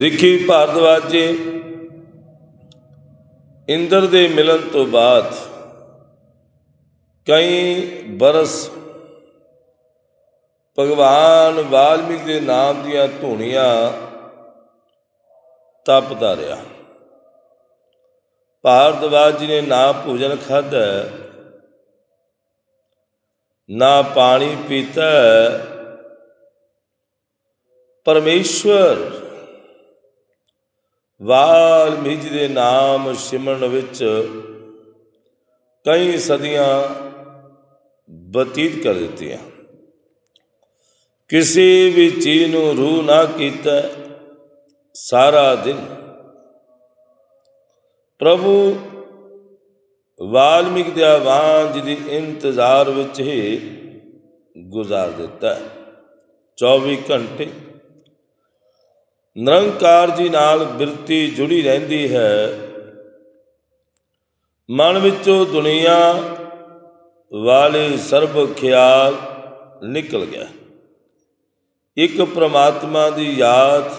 ਰਿਖੀ ਭਾਰਦਵਾਜ ਜੀ ਇੰਦਰ ਦੇ ਮਿਲਨ ਤੋਂ ਬਾਅਦ ਕਈ ਬਰਸ ਭਗਵਾਨ ਵਾਲਮੀਕ ਦੇ ਨਾਮ ਦੀਆਂ ਧੁਨੀਆਂ ਤਪਦਾ ਰਿਹਾ। ਭਾਰਦਵਾਜ ਜੀ ਨੇ ਨਾ ਭੋਜਨ ਖਾਧਾ, ਨਾ ਪਾਣੀ ਪੀਤਾ। ਪਰਮੇਸ਼ਵਰ ਵਾਲਮੀਕ ਜੀ ਦੇ ਨਾਮ ਸਿਮਰਨ ਵਿੱਚ ਕਈ ਸਦੀਆਂ ਬਤੀਤ ਕਰ ਦਿੱਤੀਆਂ। ਕਿਸੇ ਵੀ ਚੀਜ਼ ਨੂੰ ਰੂਹ ਨਾ ਕੀਤਾ ਸਾਰਾ ਦਿਨ। ਪ੍ਰਭੂ ਵਾਲਮੀਕ ਦੇ ਜੀ ਦੀ ਇੰਤਜ਼ਾਰ ਵਿੱਚ ਹੀ ਗੁਜ਼ਾਰ ਦਿੱਤਾ। 24 ਘੰਟੇ ਨਿਰੰਕਾਰ ਜੀ ਨਾਲ ਬਿਰਤੀ ਜੁੜੀ ਰਹਿੰਦੀ ਹੈ। ਮਨ ਵਿੱਚੋਂ ਦੁਨੀਆ ਵਾਲੇ ਸਰਬ ਖਿਆਲ ਨਿਕਲ ਗਿਆ। ਇੱਕ ਪ੍ਰਮਾਤਮਾ ਦੀ ਯਾਦ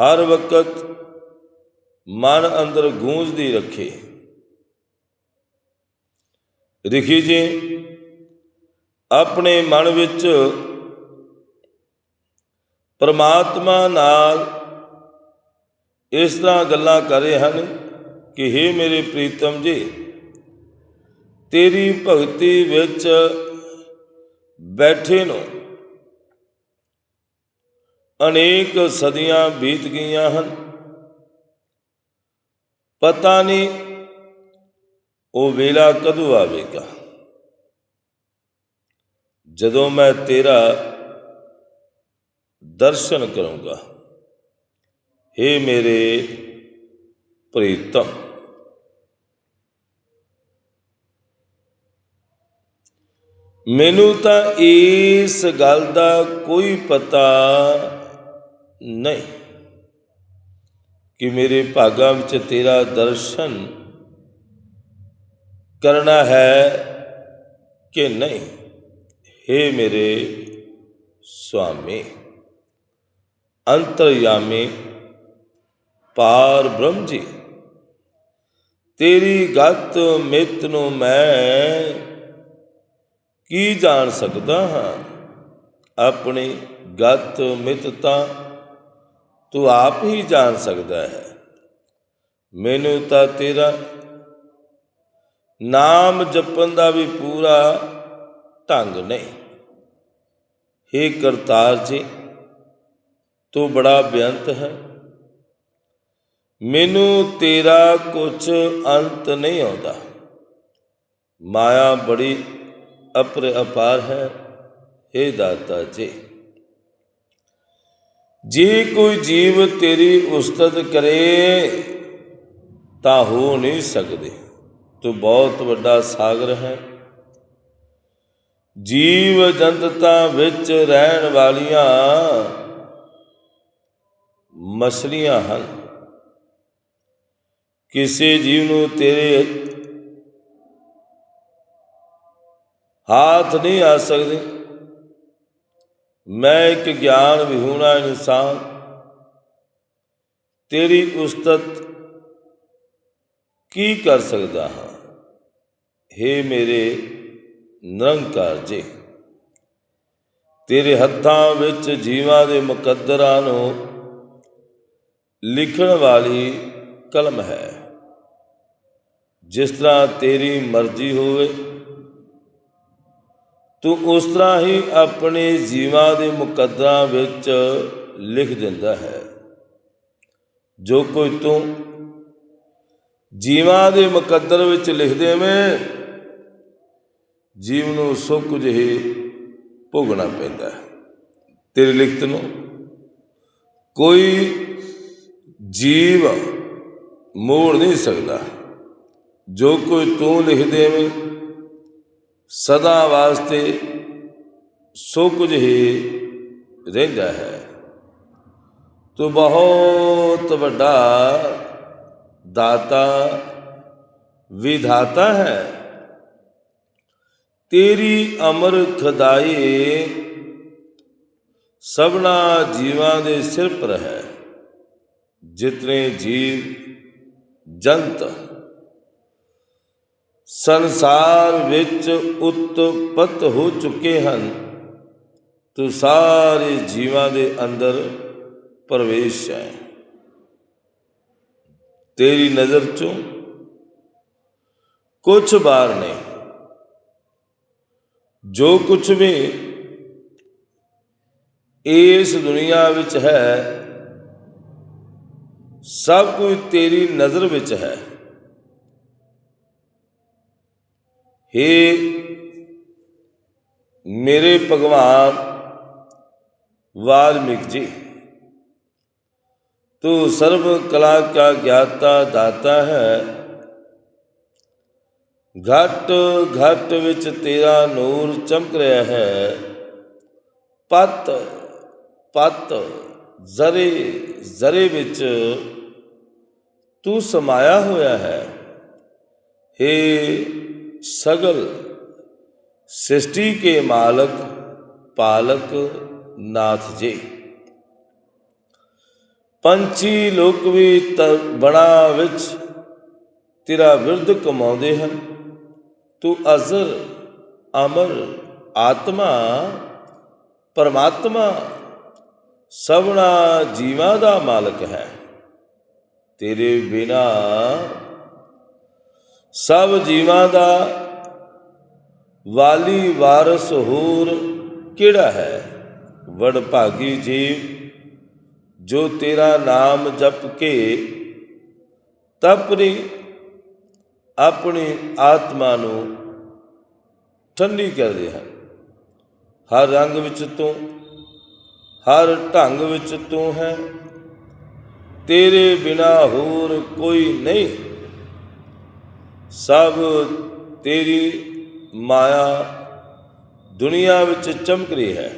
ਹਰ ਵਕਤ ਮਨ ਅੰਦਰ ਗੂੰਜਦੀ ਰੱਖੇ। ਰਿਖੀ ਜੀ, ਆਪਣੇ ਮਨ ਵਿੱਚ ਪਰਮਾਤਮਾ ਨਾਲ ਇਸ ਤਰ੍ਹਾਂ ਗੱਲਾਂ ਕਰ ਰਹੇ ਹਨ ਕਿ हे ਮੇਰੇ ਪ੍ਰੀਤਮ ਜੀ, ਤੇਰੀ ਭਗਤੀ ਵਿੱਚ ਬੈਠੇ ਨੂੰ ਅਨੇਕ ਸਦੀਆਂ ਬੀਤ ਗਈਆਂ ਹਨ। ਪਤਾ ਨਹੀਂ ਉਹ ਵੇਲਾ ਕਦੋਂ ਆਵੇਗਾ। ਜਦੋਂ ਮੈਂ ਤੇਰਾ ਦਰਸ਼ਨ ਕਰੂੰਗਾ हे ਮੇਰੇ ਪ੍ਰੀਤਮ ਮੈਨੂੰ ਤਾਂ ਇਸ ਗੱਲ ਦਾ ਕੋਈ ਪਤਾ ਨਹੀਂ ਕਿ ਮੇਰੇ ਭਾਗਾਂ ਵਿੱਚ ਤੇਰਾ ਦਰਸ਼ਨ ਕਰਨਾ ਹੈ ਕਿ ਨਹੀਂ हे ਮੇਰੇ ਸੁਆਮੀ ਅੰਤਰਯਾਮੀ ਪਾਰ ਬ੍ਰਹਮ ਜੀ। ਤੇਰੀ ਗਤ ਮਿਤ ਨੂੰ ਮੈਂ ਕੀ ਜਾਣ ਸਕਦਾ ਹਾਂ? ਆਪਣੀ ਗਤ ਮਿਤ ਤਾਂ ਤੂੰ ਆਪ ਹੀ ਜਾਣ ਸਕਦਾ ਹੈ। ਮੈਨੂੰ ਤਾਂ ਤੇਰਾ ਨਾਮ ਜਪਣ ਦਾ ਵੀ ਪੂਰਾ ਢੰਗ ਨਹੀਂ। हे ਕਰਤਾਰ ਜੀ ਤੂੰ ਬੜਾ ਬੇਅੰਤ ਹੈ। ਮੈਨੂੰ ਤੇਰਾ ਕੁਝ ਅੰਤ ਨਹੀਂ ਆਉਂਦਾ। ਮਾਇਆ ਬੜੀ ਅਪਰ ਅਪਾਰ ਹੈ हे ਦਾਤਾ ਜੀ। ਜੇ ਕੋਈ ਜੀਵ ਤੇਰੀ ਉਸਤਤ ਕਰੇ, ਤਾਂ ਹੋ ਨਹੀਂ ਸਕਦੇ। ਤੂੰ ਬਹੁਤ ਵੱਡਾ ਸਾਗਰ ਹੈ। ਜੀਵ ਜੰਤਤਾ ਵਿੱਚ ਰਹਿਣ ਵਾਲੀਆਂ ਮਛਲੀਆਂ ਹਨ। ਕਿਸੇ ਜੀਵ ਨੂੰ ਤੇਰੇ ਹਾਥ ਨਹੀਂ ਆ ਸਕਦੇ। ਮੈਂ ਇੱਕ ਗਿਆਨ ਵਿਹੂਣਾ ਇਨਸਾਨ। ਤੇਰੀ ਉਸਤਤ ਕੀ ਕਰ ਸਕਦਾ ਹਾਂ? हे ਮੇਰੇ ਨਿਰੰਕਾਰ ਜੀ, ਤੇਰੇ ਹੱਥਾਂ ਵਿੱਚ ਜੀਵਾਂ ਦੇ ਮੁਕੱਦਰਾਂ ਨੂੰ ਲਿਖਣ ਵਾਲੀ ਕਲਮ ਹੈ। ਜਿਸ ਤਰ੍ਹਾਂ ਤੇਰੀ ਮਰਜ਼ੀ ਹੋਵੇ, ਤੂੰ ਉਸ ਤਰ੍ਹਾਂ ਹੀ ਆਪਣੇ ਜੀਵਾਂ ਦੇ ਮੁਕੱਦਰਾਂ ਵਿੱਚ ਲਿਖ ਦਿੰਦਾ ਹੈ। ਜੋ ਕੋਈ ਤੂੰ ਜੀਵਾਂ ਦੇ ਮੁਕੱਦਰ ਵਿੱਚ ਲਿਖ ਦੇਵੇਂ, ਜੀਵ ਨੂੰ ਸੋ ਕੁਝ ਹੀ ਭੋਗਣਾ ਪੈਂਦਾ ਹੈ। ਤੇਰੀ ਲਿਖਤ ਨੂੰ ਕੋਈ ਜੀਵ ਮੋੜ ਨਹੀਂ ਸਕਦਾ ਜੋ ਕੋਈ ਤੂੰ ਲਿਖ ਦੇਵੇਂ ਸਦਾ ਵਾਸਤੇ ਸੋ ਕੁਝ ਹੀ ਰਹਿੰਦਾ ਹੈ ਤੂੰ ਬਹੁਤ ਵੱਡਾ ਦਾਤਾ ਵਿਧਾਤਾ ਹੈ ਤੇਰੀ ਅਮਰ ਖਦਾਈ ਸਭਨਾ ਜੀਵਾਂ ਦੇ ਸਿਰ ਪਰ ਹੈ ਜਿਤਨੇ ਜੀਵ ਜੰਤ ਸੰਸਾਰ ਵਿੱਚ ਉਤਪਤ ਹੋ ਚੁੱਕੇ ਹਨ, ਤੂੰ ਸਾਰੇ ਜੀਵਾਂ ਦੇ ਅੰਦਰ ਪ੍ਰਵੇਸ਼ ਹੈ। ਤੇਰੀ ਨਜ਼ਰ ਚੋਂ ਕੁਛ ਬਾਹਰ ਨਹੀਂ। ਜੋ ਕੁਛ ਵੀ ਇਸ ਦੁਨੀਆ ਵਿੱਚ ਹੈ ਸਭ ਕੁਝ ਤੇਰੀ ਨਜ਼ਰ ਵਿੱਚ ਹੈ। हे ਮੇਰੇ ਭਗਵਾਨ ਵਾਲਮੀਕ ਜੀ, ਤੂੰ ਸਰਬ ਕਲਾ ਕਾ ਗਿਆਤਾ ਦਾਤਾ ਹੈ। ਘਟ ਘਟ ਵਿੱਚ ਤੇਰਾ ਨੂਰ ਚਮਕ ਰਿਹਾ ਹੈ। ਪਤ ਪਤ ਜ਼ਰੇ ਜ਼ਰੇ ਵਿੱਚ ਤੂੰ ਸਮਾਇਆ ਹੋਇਆ ਹੈ। हे ਸਗਲ ਸ੍ਰਿਸ਼ਟੀ ਕੇ ਮਾਲਕ ਪਾਲਕ ਨਾਥ ਜੀ। ਪੰਛੀ ਲੋਕ ਵੀ ਬਣਾ ਵਿੱਚ ਤੇਰਾ ਵਿਰਧ ਕਮਾਉਂਦੇ ਹਨ। ਤੂੰ ਅਜ਼ਰ, ਅਮਰ, ਆਤਮਾ, ਪਰਮਾਤਮਾ ਸਭਨਾ ਜੀਵਾਂ ਦਾ ਮਾਲਕ ਹੈ। ਤੇਰੇ ਬਿਨਾ ਸਭ ਜੀਵਾਂ ਦਾ ਵਾਲੀ ਵਾਰਸ ਹੋਰ ਕਿਹੜਾ ਹੈ? ਵਡ ਭਾਗੀ ਜੀਵ, ਜੋ ਤੇਰਾ ਨਾਮ ਜਪ ਕੇ ਤਪਰੀ ਆਪਣੀ ਆਤਮਾ ਨੂੰ ਠੰਡੀ ਕਰਦੇ ਹਨ। ਹਰ ਰੰਗ ਵਿੱਚ ਤੂੰ, ਹਰ ਢੰਗ ਵਿੱਚ ਤੂੰ ਹੈ। ਤੇਰੇ ਬਿਨਾ ਹੋਰ ਕੋਈ ਨਹੀਂ। ਸਭ ਤੇਰੀ ਮਾਇਆ ਦੁਨੀਆ ਵਿੱਚ ਚਮਕ ਰਹੀ ਹੈ।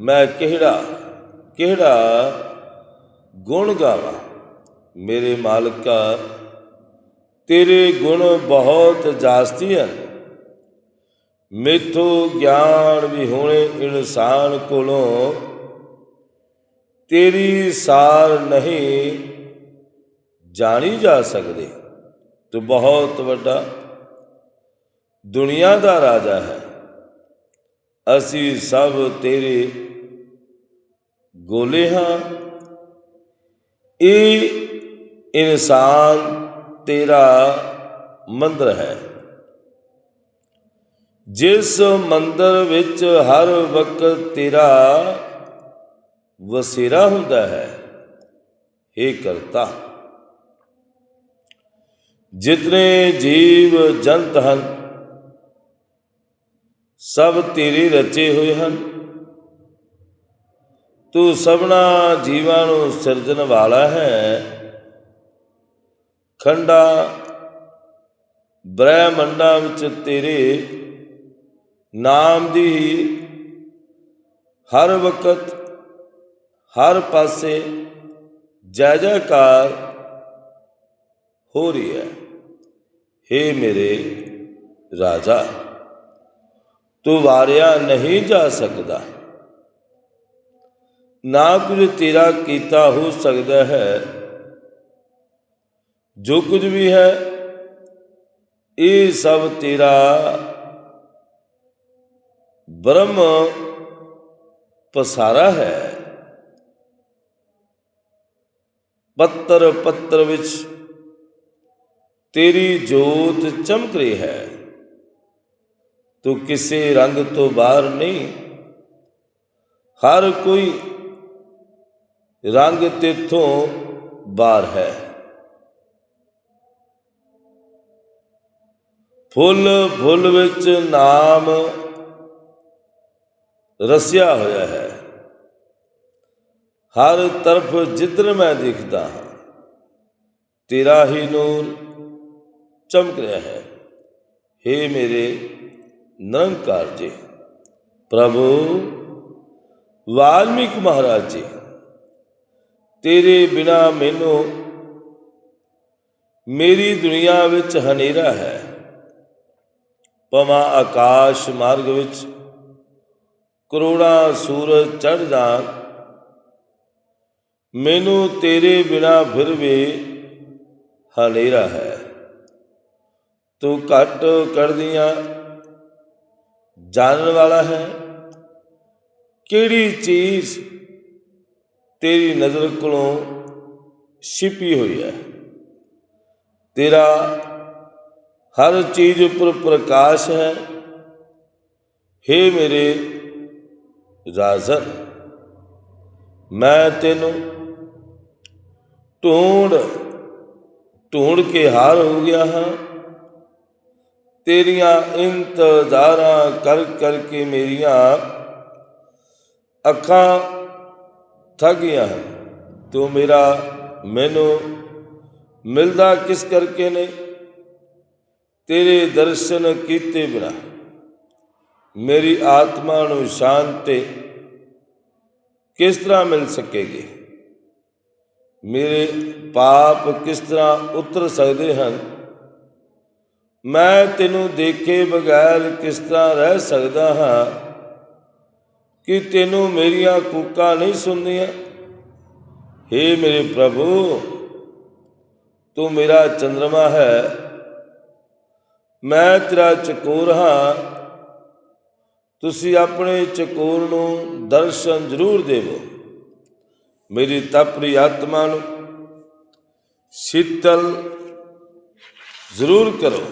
ਮੈਂ ਕਿਹੜਾ ਕਿਹੜਾ ਗੁਣ ਗਾਵਾਂ? ਮੇਰੇ ਮਾਲਕਾ, ਤੇਰੇ ਗੁਣ ਬਹੁਤ ਜਾਸਤੀ ਹਨ। ਮੇਥੋਂ ਗਿਆਨ ਵੀ ਵਿਹੂਣੇ ਇਨਸਾਨ ਕੋਲੋਂ ਤੇਰੀ ਸਾਰ ਨਹੀਂ ਜਾਣੀ ਜਾ ਸਕਦੇ। ਤੂੰ ਬਹੁਤ ਵੱਡਾ ਦੁਨੀਆ ਦਾ ਰਾਜਾ ਹੈ। ਅਸੀਂ ਸਭ ਤੇਰੇ ਗੋਲੇ ਹਾਂ। ਇਹ ਇਨਸਾਨ ਤੇਰਾ ਮੰਦਰ ਹੈ। ਜਿਸ ਮੰਦਰ ਵਿੱਚ ਹਰ ਵਕਤ ਤੇਰਾ ਵਸੇਰਾ ਹੁੰਦਾ ਹੈ। ਇਹ ਕਰਤਾ। ਜਿਤਨੇ ਜੀਵ ਜੰਤ ਹਨ, ਸਭ ਤੇਰੇ ਰਚੇ ਹੋਏ ਹਨ। ਤੂੰ ਸਭਨਾ ਜੀਵਾਂ ਨੂੰ ਸਿਰਜਣ ਵਾਲਾ ਹੈ। ਖੰਡਾ ਬ੍ਰਹਿਮੰਡਾਂ ਵਿੱਚ ਤੇਰੇ ਨਾਮ ਦੀ ਹੀ ਹਰ ਵਕਤ ਹਰ ਪਾਸੇ ਜੈ ਜੈਕਾਰ ਹੋ ਰਹੀ ਹੈ। हे ਮੇਰੇ ਰਾਜਾ, ਤੂੰ ਵਾਰਿਆ ਨਹੀਂ ਜਾ ਸਕਦਾ। ਨਾ ਕੁਝ ਤੇਰਾ ਕੀਤਾ ਹੋ ਸਕਦਾ ਹੈ। ਜੋ ਕੁਝ ਵੀ ਹੈ, ਇਹ ਸਭ ਤੇਰਾ ਬ੍ਰਹਮ ਪਸਾਰਾ ਹੈ। ਪੱਤਰ ਪੱਤਰ ਵਿੱਚ, ਤੇਰੀ ਜੋਤ ਚਮਕ ਰਹੀ ਹੈ। ਤੂੰ ਕਿਸੇ ਰੰਗ ਤੋਂ ਬਾਹਰ ਨਹੀਂ। ਹਰ ਕੋਈ ਰੰਗ ਤੇਥੋਂ ਬਾਹਰ ਹੈ। ਫੁੱਲ ਫੁੱਲ ਵਿੱਚ ਨਾਮ ਰਸਿਆ ਹੋਇਆ ਹੈ। ਹਰ ਤਰਫ ਜਿੱਧਰ ਮੈਂ ਦੇਖਦਾ ਹਾਂ, ਤੇਰਾ ਹੀ ਨੂਰ ਚਮਕ ਰਿਹਾ ਹੈ। हे ਮੇਰੇ ਨਿਰੰਕਾਰ ਜੀ ਪ੍ਰਭੂ ਵਾਲਮੀਕ ਮਹਾਰਾਜ ਜੀ ਤੇਰੇ ਬਿਨਾ ਮੈਨੂੰ ਮੇਰੀ ਦੁਨੀਆ ਵਿੱਚ ਹਨੇਰਾ ਹੈ। ਪਵਾ ਆਕਾਸ਼ ਮਾਰਗ ਵਿੱਚ ਕਰੋੜਾਂ ਸੂਰਜ ਚੜ ਜਾਣ ਮੈਨੂੰ ਤੇਰੇ ਬਿਨਾ ਫਿਰ ਵੀ ਹਨੇਰਾ ਹੈ। ਤੂੰ ਘੱਟ ਕਰਦੀਆਂ ਜਾਣਨ ਵਾਲਾ ਹੈ। ਕਿਹੜੀ ਚੀਜ਼ ਤੇਰੀ ਨਜ਼ਰ ਕੋਲੋਂ ਛਿਪੀ ਹੋਈ ਹੈ? ਤੇਰਾ ਹਰ ਚੀਜ਼ ਉੱਪਰ ਪ੍ਰਕਾਸ਼ ਹੈ। हे ਮੇਰੇ ਰਾਜ਼ਨ, ਮੈਂ ਤੈਨੂੰ ਢੂੰਡ ਢੂੰਡ ਕੇ ਹਾਰ ਹੋ ਗਿਆ ਹਾਂ ਤੇਰੀਆਂ ਇੰਤਜ਼ਾਰਾਂ ਕਰ ਕਰਕੇ ਮੇਰੀਆਂ ਅੱਖਾਂ ਥੱਕ ਗਈਆਂ ਹਨ ਤੂੰ ਮੇਰਾ ਮੈਨੂੰ ਮਿਲਦਾ ਕਿਸ ਕਰਕੇ ਨਹੀਂ ਤੇਰੇ ਦਰਸ਼ਨ ਕੀਤੇ ਬਿਨਾ ਮੇਰੀ ਆਤਮਾ ਨੂੰ ਸ਼ਾਂਤੀ ਕਿਸ ਤਰ੍ਹਾਂ ਮਿਲ ਸਕੇਗੀ ਮੇਰੇ ਪਾਪ ਕਿਸ ਤਰ੍ਹਾਂ ਉਤਰ ਸਕਦੇ ਹਨ? ਮੈਂ ਤੈਨੂੰ ਦੇਖੇ ਬਗੈਰ ਕਿਸ ਤਰ੍ਹਾਂ ਰਹਿ ਸਕਦਾ ਹਾਂ? ਕਿ ਤੈਨੂੰ ਮੇਰੀਆਂ ਕੂਕਾਂ ਨਹੀਂ ਸੁਣਦੀਆਂ? हे ਮੇਰੇ ਪ੍ਰਭੂ, ਤੂੰ ਮੇਰਾ ਚੰਦਰਮਾ ਹੈ। ਮੈਂ ਤੇਰਾ ਚਕੋਰ ਹਾਂ। ਤੁਸੀਂ ਆਪਣੇ ਚਕੋਰ ਨੂੰ ਦਰਸ਼ਨ ਜ਼ਰੂਰ ਦੇਵੋ। ਮੇਰੀ ਤਪਰੀ ਆਤਮਾ ਨੂੰ ਸ਼ੀਤਲ ਜ਼ਰੂਰ ਕਰੋ।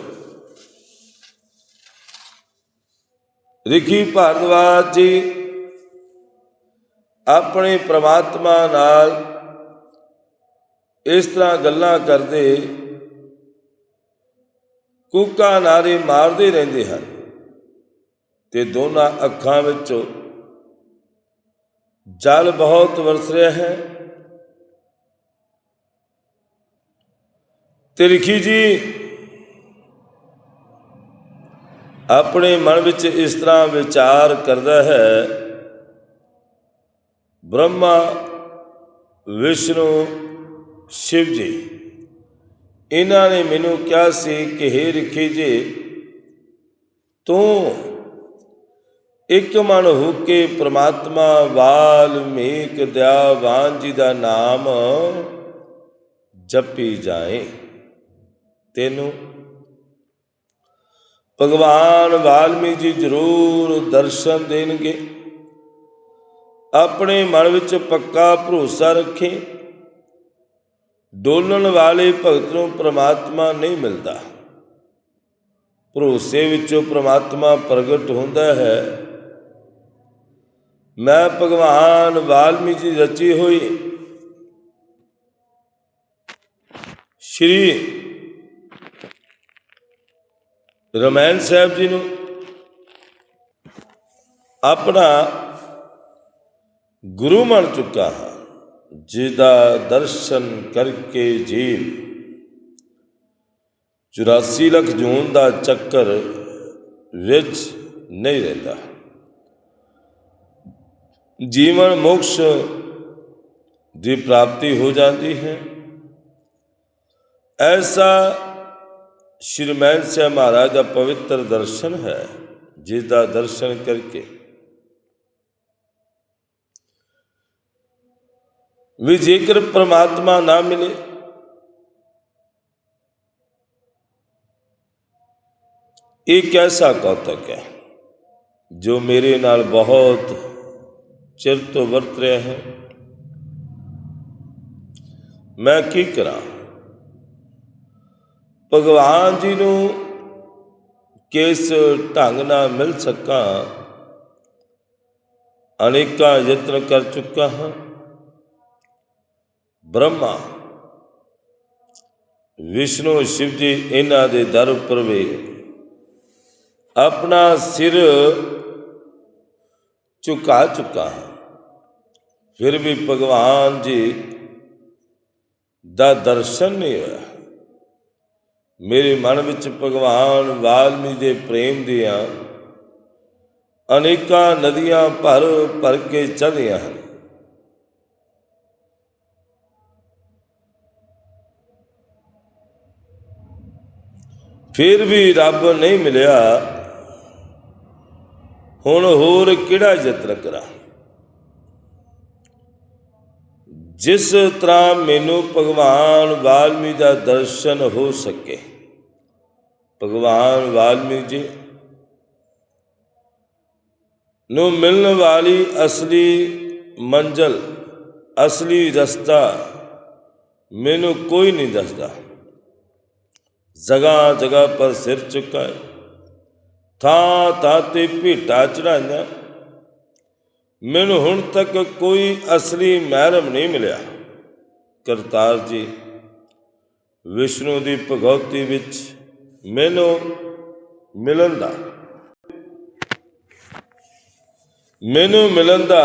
ਰਿਖੀ ਭਾਰਦਵਾਜ ਜੀ, ਆਪਣੇ ਪ੍ਰਮਾਤਮਾ ਨਾਲ ਇਸ ਤਰ੍ਹਾਂ ਗੱਲਾਂ ਕਰਦੇ ਕੂਕਾ ਨਾਰੇ ਮਾਰਦੇ ਰਹਿੰਦੇ ਹਨ ਤੇ ਦੋਨਾਂ ਅੱਖਾਂ ਵਿੱਚੋਂ ਜਲ ਬਹੁਤ ਵਰਸ ਰਿਹਾ ਹੈ। ਤਿਰਖੀ ਜੀ, ਆਪਣੇ ਮਨ ਵਿੱਚ ਇਸ ਤਰ੍ਹਾਂ ਵਿਚਾਰ ਕਰਦਾ ਹੈ, ਬ੍ਰਹਮਾ, ਵਿਸ਼ਨੂੰ, ਸ਼ਿਵ ਜੀ, ਇਹਨਾਂ ਨੇ ਮੈਨੂੰ ਕਿਹਾ ਸੀ ਕਿ हे ਰਿਖੀ ਜੀ, ਤੂੰ ਇੱਕ ਮਨ ਹੋ ਕੇ ਪ੍ਰਮਾਤਮਾ ਵਾਲਮੀਕ ਦਿਆਵਾਨ ਜੀ ਦਾ ਨਾਮ ਜਪੀ ਜਾਏ। ਤੈਨੂੰ ਭਗਵਾਨ ਵਾਲਮੀਕ ਜੀ ਜ਼ਰੂਰ ਦਰਸ਼ਨ ਦੇਣਗੇ। ਆਪਣੇ ਮਨ ਵਿੱਚ ਪੱਕਾ ਭਰੋਸਾ ਰੱਖੇ। ਡੋਲਣ ਵਾਲੇ ਭਗਤ ਨੂੰ ਪ੍ਰਮਾਤਮਾ ਨਹੀਂ ਮਿਲਦਾ। ਭਰੋਸੇ ਵਿੱਚੋਂ ਪ੍ਰਮਾਤਮਾ ਪ੍ਰਗਟ ਹੁੰਦਾ ਹੈ। ਮੈਂ ਭਗਵਾਨ ਵਾਲਮੀਕ ਜੀ ਰਚੀ ਹੋਈ ਸ਼੍ਰੀ ਰਮਾਇਣ ਸਾਹਿਬ ਜੀ ਨੂੰ ਆਪਣਾ ਗੁਰੂ ਮੰਨ ਚੁੱਕਾ ਹਾਂ, ਜਿਹਦਾ ਦਰਸ਼ਨ ਕਰਕੇ ਜੀਵ 84 ਲੱਖ ਜੂਨ ਦਾ ਚੱਕਰ ਵਿੱਚ ਨਹੀਂ ਰਹਿੰਦਾ। ਜੀਵਨ ਮੋਕਸ਼ ਦੀ ਪ੍ਰਾਪਤੀ ਹੋ ਜਾਂਦੀ ਹੈ ਐਸਾ ਸ਼੍ਰੀਮੈਨ ਸਾਹਿਬ ਮਹਾਰਾਜ ਦਾ ਪਵਿੱਤਰ ਦਰਸ਼ਨ ਹੈ ਜਿਸ ਦਾ ਦਰਸ਼ਨ ਕਰਕੇ ਵੀ ਜੇਕਰ ਪ੍ਰਮਾਤਮਾ ਨਾ ਮਿਲੇ ਇਹ ਕੈਸਾ ਕੌਤਕ ਹੈ ਜੋ ਮੇਰੇ ਨਾਲ ਬਹੁਤ ਚਿਰ ਤੋਂ ਵਰਤ ਰਿਹਾ ਹੈ। ਮੈਂ ਕੀ ਕਰਾਂ? ਭਗਵਾਨ ਜੀ ਨੂੰ ਕਿਸ ਢੰਗ ਨਾਲ ਮਿਲ ਸਕਾਂ? ਅਨੇਕਾਂ ਯਤਨ ਕਰ ਚੁੱਕਾ ਹਾਂ। ਬ੍ਰਹਮਾ, ਵਿਸ਼ਨੂੰ ਸ਼ਿਵ ਜੀ ਇਹਨਾਂ ਦੇ ਦਰ ਉੱਪਰ ਵੀ ਆਪਣਾ ਸਿਰ ਝੁਕਾ ਚੁੱਕਾ ਹਾਂ ਫਿਰ ਵੀ ਭਗਵਾਨ ਜੀ ਦਾ ਦਰਸ਼ਨ ਨਹੀਂ ਹੋਇਆ ਮੇਰੇ ਮਨ ਵਿੱਚ ਭਗਵਾਨ ਵਾਲਮੀਕ ਦੇ ਪ੍ਰੇਮ ਦੀਆਂ ਅਨੇਕਾਂ ਨਦੀਆਂ ਭਰ ਭਰ ਕੇ ਚੱਲ ਰਹੀਆਂ ਹਨ ਫਿਰ ਵੀ ਰੱਬ ਨਹੀਂ ਮਿਲਿਆ ਹੁਣ ਹੋਰ ਕਿਹੜਾ ਯਤਨ ਕਰਾਂ? ਜਿਸ ਤਰ੍ਹਾਂ ਮੈਨੂੰ ਭਗਵਾਨ ਵਾਲਮੀਕ ਦਾ ਦਰਸ਼ਨ ਹੋ ਸਕੇ। ਭਗਵਾਨ ਵਾਲਮੀਕ ਜੀ ਨੂੰ ਮਿਲਣ ਵਾਲੀ ਅਸਲੀ ਮੰਜ਼ਲ, ਅਸਲੀ ਰਸਤਾ ਮੈਨੂੰ ਕੋਈ ਨਹੀਂ ਦੱਸਦਾ। ਜਗ੍ਹਾ ਜਗ੍ਹਾ ਪਰ ਸਿਰ ਚੁੱਕਾ ਹੈ। ਥਾਂ ਥਾਂ ਤੇ ਭੇਟਾ ਚੜਾਈਆਂ ਮੈਨੂੰ ਹੁਣ ਤੱਕ ਕੋਈ ਅਸਲੀ ਮਹਿਰਮ ਨਹੀਂ ਮਿਲਿਆ। ਕਰਤਾਰ ਜੀ, ਵਿਸ਼ਨੂੰ ਦੀ ਭਗਵਤੀ ਵਿੱਚ ਮੈਨੂੰ ਮਿਲਣ ਦਾ। ਮੈਨੂੰ ਮਿਲਣ ਦਾ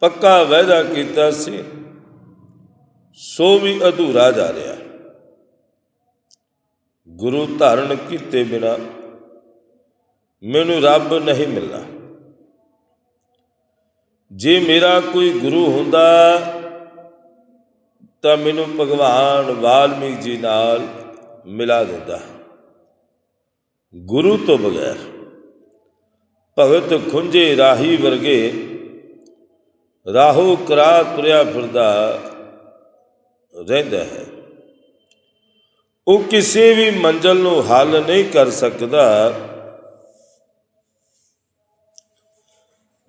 ਪੱਕਾ ਵਾਅਦਾ ਕੀਤਾ ਸੀ। ਸੋ ਵੀ ਅਧੂਰਾ ਜਾ ਰਿਹਾ। ਗੁਰੂ ਧਾਰਨ ਕੀਤੇ ਬਿਨਾ ਮੈਨੂੰ ਰੱਬ ਨਹੀਂ ਮਿਲਣਾ ਜੇ ਮੇਰਾ ਕੋਈ ਗੁਰੂ ਹੁੰਦਾ, ਤਾਂ ਮੈਨੂੰ ਭਗਵਾਨ ਵਾਲਮੀਕ ਜੀ ਨਾਲ ਮਿਲਾ ਦਿੰਦਾ। ਗੁਰੂ ਤੋਂ ਬਗੈਰ, ਭਗਤ ਖੁੰਝੇ ਰਾਹੀ ਵਰਗੇ ਰਾਹੋ ਕਰਾ ਤੁਰਿਆ ਫਿਰਦਾ ਰਹਿੰਦਾ ਹੈ। ਉਹ ਕਿਸੇ ਵੀ ਮੰਜ਼ਲ ਨੂੰ ਹੱਲ ਨਹੀਂ ਕਰ ਸਕਦਾ।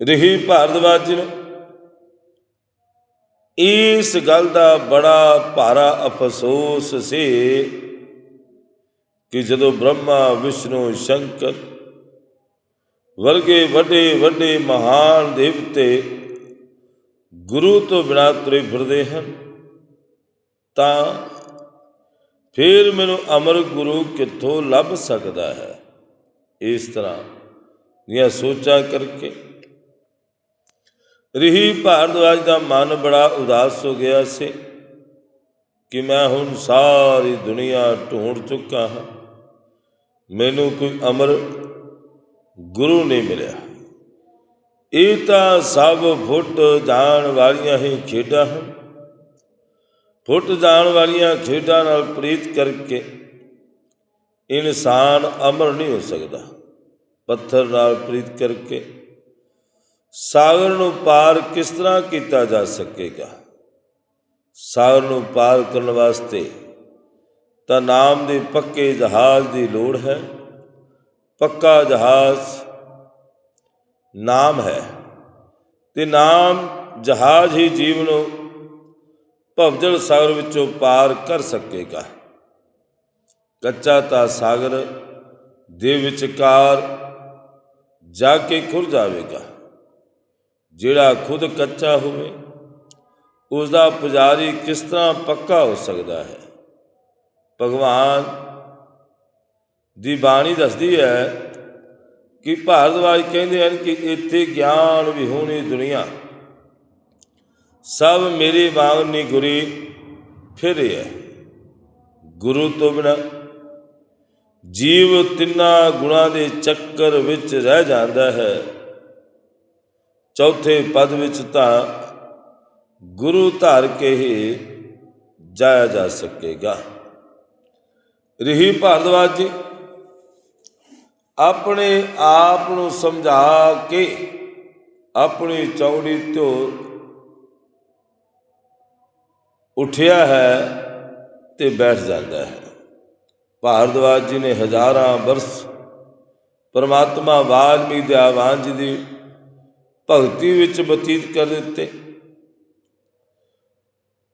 ਰਹੀ ਭਾਰਦਵਾਜ ਨੂੰ। ਇਸ ਗੱਲ ਦਾ ਬੜਾ ਭਾਰਾ ਅਫਸੋਸ ਸੀ ਕਿ ਜਦੋਂ ਬ੍ਰਹਮਾ, ਵਿਸ਼ਨੂੰ, ਸ਼ੰਕਰ ਵਰਗੇ ਵੱਡੇ ਵੱਡੇ ਮਹਾਨ ਦੇਵਤੇ ਗੁਰੂ ਤੋਂ ਬਿਨਾਂ ਤੁਰੇ ਫਿਰਦੇ ਹਨ, ਤਾਂ ਫਿਰ ਮੈਨੂੰ ਅਮਰ ਗੁਰੂ ਕਿੱਥੋਂ ਲੱਭ ਸਕਦਾ ਹੈ? ਇਸ ਤਰ੍ਹਾਂ ਦੀਆਂ ਸੋਚਾਂ ਕਰਕੇ ਰਹੀ ਭਾਰਦਵਾਜ ਦਾ ਮਨ ਬੜਾ ਉਦਾਸ ਹੋ ਗਿਆ ਸੀ ਕਿ ਮੈਂ ਹੁਣ ਸਾਰੀ ਦੁਨੀਆ ਢੂੰਡ ਚੁੱਕਾ ਹਾਂ। ਮੈਨੂੰ ਕੋਈ ਅਮਰ ਗੁਰੂ ਨਹੀਂ ਮਿਲਿਆ। ਇਹ ਤਾਂ ਸਭ ਫੁੱਟ ਜਾਣ ਵਾਲੀਆਂ ਹੀ ਖੇਡਾਂ ਹਨ। ਫੁੱਟ ਜਾਣ ਵਾਲੀਆਂ ਖੇਡਾਂ ਨਾਲ ਪ੍ਰੀਤ ਕਰਕੇ ਇਨਸਾਨ ਅਮਰ ਨਹੀਂ ਹੋ ਸਕਦਾ। ਪੱਥਰ ਨਾਲ ਪ੍ਰੀਤ ਕਰਕੇ ਸਾਗਰ ਨੂੰ ਪਾਰ ਕਿਸ ਤਰ੍ਹਾਂ ਕੀਤਾ ਜਾ ਸਕੇਗਾ? ਸਾਗਰ ਨੂੰ ਪਾਰ ਕਰਨ ਵਾਸਤੇ ਤਾਂ ਨਾਮ ਦੇ ਪੱਕੇ ਜਹਾਜ਼ ਦੀ ਲੋੜ ਹੈ। ਪੱਕਾ ਜਹਾਜ਼ ਨਾਮ ਹੈ ਤੇ ਨਾਮ ਜਹਾਜ਼ ਹੀ ਜੀਵ ਨੂੰ ਭਵਜਲ ਸਾਗਰ ਵਿੱਚੋਂ ਪਾਰ ਕਰ ਸਕੇਗਾ। ਕੱਚਾ ਤਾਂ ਸਾਗਰ ਦੇ ਵਿਚਕਾਰ ਜਾ ਕੇ ਖੁਰ ਜਾਵੇਗਾ। ਜਿਹੜਾ ਖੁਦ ਕੱਚਾ ਹੋਵੇ ਉਸ ਦਾ ਪੁਜਾਰੀ ਕਿਸ ਤਰ੍ਹਾਂ ਪੱਕਾ ਹੋ ਸਕਦਾ ਹੈ? ਭਗਵਾਨ ਦੀ ਬਾਣੀ ਦੱਸਦੀ ਹੈ ਕਿ ਭਾਰਤਵਾਜ ਕਹਿੰਦੇ ਹਨ ਕਿ ਇੱਥੇ ਗਿਆਨ ਵਿਹੂਣੀ ਦੁਨੀਆ। ਸਭ ਮੇਰੇ ਵਾਂਗ ਨਹੀਂ ਗੁਰੀ ਫਿਰ ਹੈ। ਗੁਰੂ ਤੋਂ ਬਿਨਾ ਜੀਵ ਤਿੰਨਾਂ ਗੁਣਾ ਦੇ ਚੱਕਰ ਵਿੱਚ ਰਹਿ ਜਾਂਦਾ ਹੈ। ਚੌਥੇ ਪਦ ਵਿੱਚ ਤਾਂ ਗੁਰੂ ਧਾਰ ਕੇ ਹੀ ਜਾਇਆ ਜਾ ਸਕੇਗਾ। ਰਹੀ ਭਾਰਦਵਾਜ ਜੀ, ਆਪਣੇ ਆਪ ਨੂੰ ਸਮਝਾ ਕੇ ਆਪਣੀ ਚੌੜੀ ਤੋਂ ਉਠਿਆ ਹੈ ਤੇ ਬੈਠ ਜਾਂਦਾ ਹੈ। ਭਾਰਦਵਾਜ ਜੀ ਨੇ ਹਜ਼ਾਰਾਂ ਬਰਸ ਪਰਮਾਤਮਾ ਵਾਲਮੀਕ ਦੇ ਆਵਾਨ ਜੀ ਦੀ ਭਗਤੀ ਵਿੱਚ ਬਤੀਤ ਕਰ ਦਿੱਤੇ।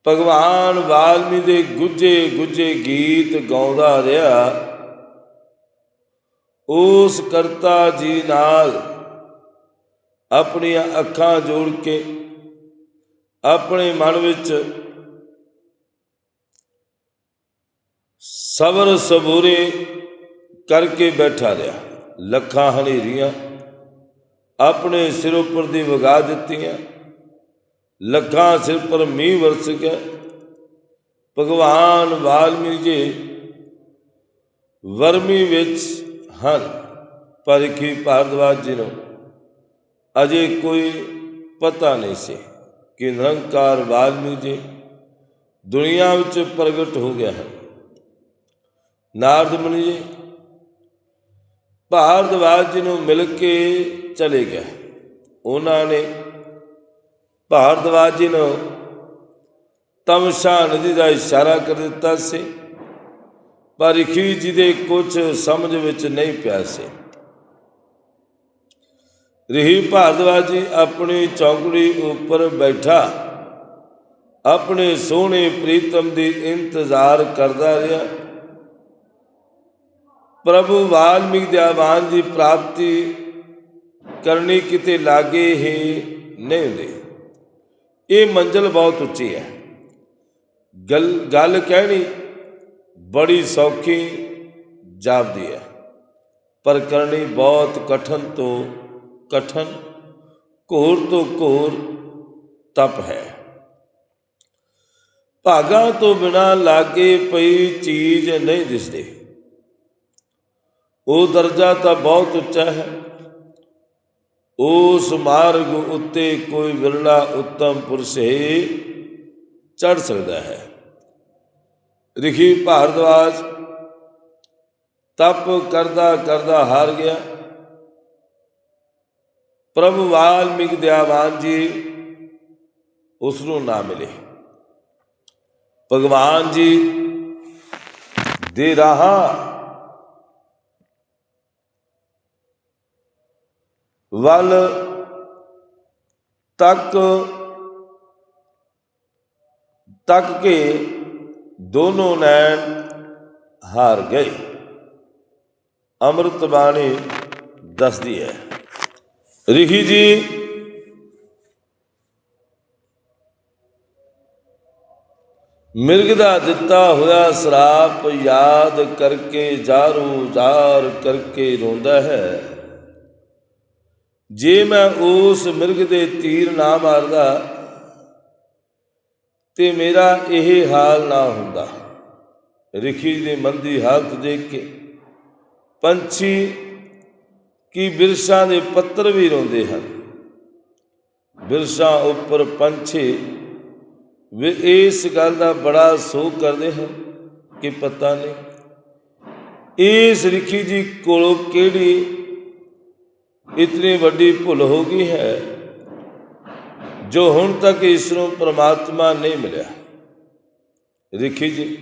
ਭਗਵਾਨ ਵਾਲਮੀ ਦੇ ਗੁੱਜੇ ਗੁੱਜੇ ਗੀਤ ਗਾਉਂਦਾ ਰਿਹਾ। ਉਸ ਕਰਤਾ ਜੀ ਨਾਲ ਆਪਣੀਆਂ ਅੱਖਾਂ ਜੋੜ ਕੇ ਆਪਣੇ ਮਨ ਵਿੱਚ ਸਬਰ ਸਬੂਰੇ ਕਰਕੇ ਬੈਠਾ ਰਿਹਾ। ਲੱਖਾਂ ਹਨੇਰੀਆਂ ਆਪਣੇ ਸਿਰ ਉੱਪਰ ਦੀ ਵਗਾ ਦਿੱਤੀਆਂ, ਲੱਖਾਂ ਸਿਰ ਪਰ ਮੀਂਹ ਵਰਸ ਗਿਆ। ਭਗਵਾਨ ਵਾਲਮੀਕ ਜੀ ਵਰਮੀ ਵਿੱਚ ਹਨ, ਪਰ ਕੀ ਭਾਰਦਵਾਜ ਜੀ ਨੂੰ ਅਜੇ ਕੋਈ ਪਤਾ ਨਹੀਂ ਸੀ ਕਿ ਨਿਰੰਕਾਰ ਵਾਲਮੀਕ ਜੀ ਦੁਨੀਆ ਵਿੱਚ ਪ੍ਰਗਟ ਹੋ ਗਿਆ ਹੈ। ਨਾਰਦ ਮੁਨੀ ਜੀ ਭਾਰਦਵਾਜ ਜੀ ਨੂੰ ਮਿਲ ਕੇ ਚਲੇ ਗਿਆ ਉਹਨਾਂ ਨੇ ਭਾਰਦਵਾਜ ਜੀ ਨੂੰ ਤਮਸ਼ਾ ਨਦੀ ਦਾ ਇਸ਼ਾਰਾ ਕਰ ਦਿੱਤਾ ਸੀ, ਪਰ ਰਿਖੀ ਜੀ ਦੇ ਕੁਝ ਸਮਝ ਵਿੱਚ ਨਹੀਂ ਪਿਆ ਸੀ। ਰਹੀ ਭਾਰਦਵਾਜ ਜੀ ਆਪਣੀ ਚੌਕੜੀ ਉੱਪਰ ਬੈਠਾ, ਆਪਣੇ ਸੋਹਣੇ ਪ੍ਰੀਤਮ ਦੀ ਇੰਤਜ਼ਾਰ ਕਰਦਾ ਰਿਹਾ। ਪ੍ਰਭੂ ਵਾਲਮੀਕ ਦੇ ਦੀ ਪ੍ਰਾਪਤੀ ਕਰਨੀ ਕਿਤੇ ਲਾਗੇ ਹੀ ਨਹੀਂ ਹੁੰਦੀ। ਇਹ ਮੰਜ਼ਲ ਬਹੁਤ ਉੱਚੀ ਹੈ। ਗੱਲ ਗੱਲ ਕਹਿਣੀ ਬੜੀ ਸੌਖੀ ਜਾਪਦੀ ਹੈ। ਪਰ ਕਰਨੀ ਬਹੁਤ ਕਠਨ ਤੋਂ ਕਠਨ, ਘੋਰ ਤੋਂ ਘੋਰ ਤਪ ਹੈ। ਭਾਗਾ ਤੋਂ ਬਿਨਾ ਲਾਗੇ ਪਈ ਚੀਜ਼ ਨਹੀਂ ਦਿਸਦੀ। ਉਹ ਦਰਜਾ ਤਾਂ ਬਹੁਤ ਉੱਚਾ ਹੈ। ਉਸ ਮਾਰਗ ਉੱਤੇ ਕੋਈ ਵਿਰਲਾ ਉੱਤਮ ਪੁਰਸ਼ ਹੀ ਚੜ ਸਕਦਾ ਹੈ। ਰਿਖੀ ਭਾਰਦਵਾਜ ਤਪ ਕਰਦਾ ਕਰਦਾ ਹਾਰ ਗਿਆ। ਪ੍ਰਭੂ ਵਾਲਮੀਕ ਦਿਆਵਾਨ ਜੀ ਉਸ ਨੂੰ ਨਾ ਮਿਲੇ। ਭਗਵਾਨ ਜੀ ਦੇ ਰਹਾ ਵੱਲ ਤੱਕ ਤੱਕ ਕੇ ਦੋਨੋਂ ਨੈਣ ਹਾਰ ਗਏ। ਅੰਮ੍ਰਿਤ ਬਾਣੀ ਦੱਸਦੀ ਹੈ ਰਿਖੀ ਜੀ ਮਿਰਗ ਦਾ ਦਿੱਤਾ ਹੋਇਆ ਸਰਾਪ ਯਾਦ ਕਰਕੇ ਜਾਰੂ ਜਾਰ ਕਰਕੇ ਰੋਂਦਾ ਹੈ। ਜੇ ਮੈਂ ਉਸ ਮਿਰਗ ਦੇ ਤੀਰ ਨਾ ਮਾਰਦਾ, ਤੇ ਮੇਰਾ ਇਹ ਹਾਲ ਨਾ ਹੁੰਦਾ। ਰਿਖੀ ਦੇ ਮਨ ਹਾਲਤ ਦੇਖ ਕੇ ਪੰਛੀ ਕੀ ਬਿਰਸ਼ਾਂ ਦੇ ਪੱਤਰ ਵੀ ਰੋਂਦੇ ਹਨ। ਬਿਰਸ਼ਾਂ ਉੱਪਰ ਪੰਛੀ ਵੀ ਇਸ ਗੱਲ ਦਾ ਬੜਾ ਸੋਗ ਕਰਦੇ ਹਨ ਕਿ ਪਤਾ ਨਹੀਂ, ਇਸ ਰਿਖੀ ਜੀ ਕੋਲੋਂ ਕਿਹੜੀ ਇਤਨੀ ਵੱਡੀ ਭੁੱਲ ਹੋ ਗਈ ਹੈ, ਜੋ ਹੁਣ ਤੱਕ ਇਸ ਨੂੰ ਪ੍ਰਮਾਤਮਾ ਨਹੀਂ ਮਿਲਿਆ। ਰਿਖੀ ਜੀ,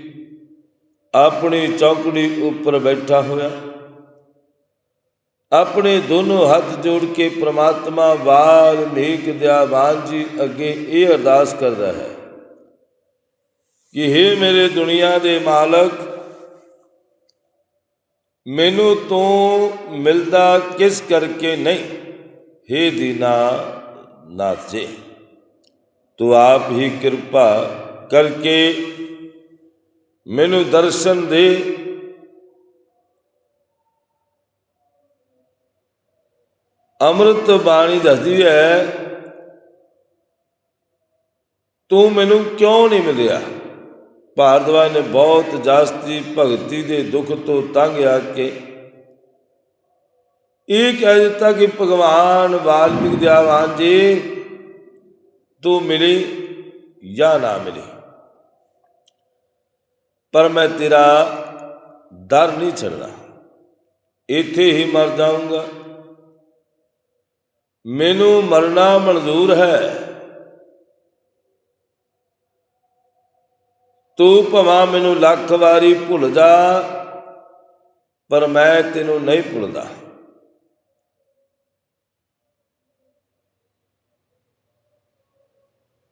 ਆਪਣੀ ਚੌਕੜੀ ਉੱਪਰ ਬੈਠਾ ਹੋਇਆ, ਆਪਣੇ ਦੋਨੋਂ ਹੱਥ ਜੋੜ ਕੇ ਪ੍ਰਮਾਤਮਾ ਵਾਲਮੀਕ ਦਿਆਵਾਨ ਜੀ ਅੱਗੇ ਇਹ ਅਰਦਾਸ ਕਰਦਾ ਹੈ ਕਿ हे ਮੇਰੇ ਦੁਨੀਆ ਦੇ ਮਾਲਕ ਮੈਨੂੰ ਤੂੰ ਮਿਲਦਾ ਕਿਸ ਕਰਕੇ ਨਹੀਂ? हे ਦੀਨਾ ਨਾਥ ਜੀ। ਤੂੰ ਆਪ ਹੀ ਕਿਰਪਾ ਕਰਕੇ ਮੈਨੂੰ ਦਰਸ਼ਨ ਦੇ। ਅੰਮ੍ਰਿਤ ਬਾਣੀ ਦੱਸਦੀ ਹੈ, ਤੂੰ ਮੈਨੂੰ ਕਿਉਂ ਨਹੀਂ ਮਿਲਿਆ? ਭਾਰਦਵਾਜ ਨੇ ਬਹੁਤ ਜਾਸਤੀ ਭਗਤੀ ਦੇ ਦੁੱਖ ਤੋਂ ਤੰਗ ਆ ਕੇ ਇਹ ਕਹਿ ਦਿੱਤਾ ਕਿ ਭਗਵਾਨ ਵਾਲਮੀਕ ਦਿਆਵਾਨ ਜੀ, ਤੂੰ ਮਿਲੀ ਜਾਂ ਨਾ ਮਿਲੀ? ਪਰ ਮੈਂ ਤੇਰਾ ਦਰ ਨਹੀਂ ਛੱਡਦਾ। ਇੱਥੇ ਹੀ ਮਰ ਜਾਊਂਗਾ। ਮੈਨੂੰ ਮਰਨਾ ਮਨਜ਼ੂਰ ਹੈ। ਤੂੰ ਭਵਾ ਮੈਨੂੰ ਲੱਖ ਵਾਰੀ ਭੁੱਲ ਜਾ, ਪਰ ਮੈਂ ਤੈਨੂੰ ਨਹੀਂ ਭੁੱਲਦਾ।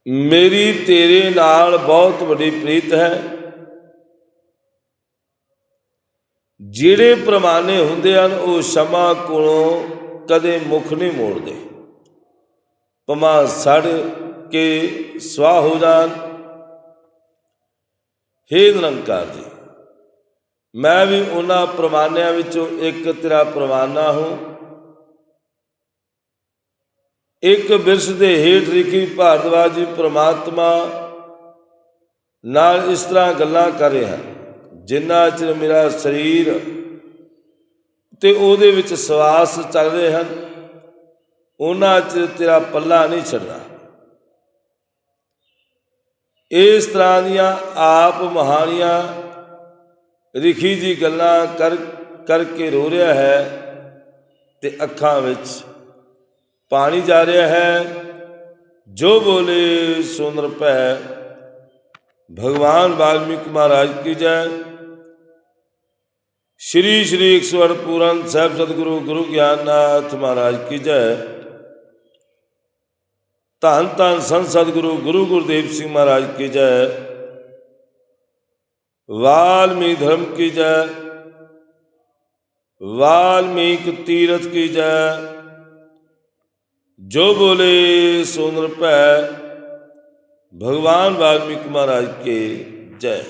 ਮੇਰੀ ਤੇਰੇ ਨਾਲ ਬਹੁਤ ਵੱਡੀ ਪ੍ਰੀਤ ਹੈ। ਜਿਹੜੇ ਪ੍ਰਮਾਣੇ ਹੁੰਦੇ ਹਨ, ਉਹ ਸ਼ਮਾ ਕੋਲੋਂ ਕਦੇ ਮੁਖ ਨਹੀਂ ਮੋੜਦੇ। ਪਮਾ ਸੜ ਕੇ ਸਵਾ ਹੋ ਜਾਣ ਹੇ ਨਿਰੰਕਾਰ ਜੀ, ਮੈਂ ਵੀ ਉਹਨਾਂ ਪ੍ਰਮਾਣਿਆਂ ਵਿੱਚੋਂ ਇੱਕ ਤੇਰਾ ਪ੍ਰਵਾਨਾ ਹਾਂ। ਇੱਕ ਬਿਰਸ ਦੇ ਹੇਠ ਲਿਖੀ ਭਾਰਦਵਾਜ ਜੀ ਪ੍ਰਮਾਤਮਾ ਨਾਲ ਇਸ ਤਰ੍ਹਾਂ ਗੱਲਾਂ ਕਰ ਰਿਹਾ, ਜਿੰਨਾ ਚਿਰ ਮੇਰਾ ਸਰੀਰ ਤੇ ਉਹਦੇ ਵਿੱਚ ਸਵਾਸ ਚੱਲ ਰਹੇ ਹਨ, ਉਹਨਾਂ ਚਿਰ ਤੇਰਾ ਪੱਲਾ ਨਹੀਂ ਛੱਡਦਾ। ਇਸ ਤਰ੍ਹਾਂ ਦੀਆਂ ਆਪ ਮਹਾਨੀਆਂ ਰਿਖੀ ਜੀ ਗੱਲਾਂ ਕਰ, ਕਰਕੇ ਰੋ ਰਿਹਾ ਹੈ ਤੇ ਅੱਖਾਂ ਵਿੱਚ ਪਾਣੀ ਜਾ ਰਿਹਾ ਹੈ। ਜੋ ਬੋਲੇ ਸੋ ਨਰ ਭੈ ਭਗਵਾਨ ਵਾਲਮੀਕ ਮਹਾਰਾਜ ਕੀ ਜੈ। ਸ਼੍ਰੀ ਸ਼੍ਰੀ 108 ਪੂਰਨ ਸਾਹਿਬ ਸਤਿਗੁਰੂ ਗੁਰੂ ਗਿਆਨਨਾਥ ਮਹਾਰਾਜ ਕੀ ਜੈ। ਧੰਨ ਧੰਨ ਸੰਤ ਸਤਿਗੁਰੂ ਗੁਰੂ ਗੁਰਦੇਵ ਸਿੰਘ ਮਹਾਰਾਜ ਕੀ ਜੈ। ਵਾਲਮੀ ਧਰਮ ਕੀ ਜੈ। ਵਾਲਮੀਕ ਤੀਰਥ ਕੀ ਜੈ। ਜੋ ਬੋਲੇ ਸੋ ਨਿਰਭੈ ਭਗਵਾਨ ਵਾਲਮੀਕ ਮਹਾਰਾਜ ਕੇ ਜੈ।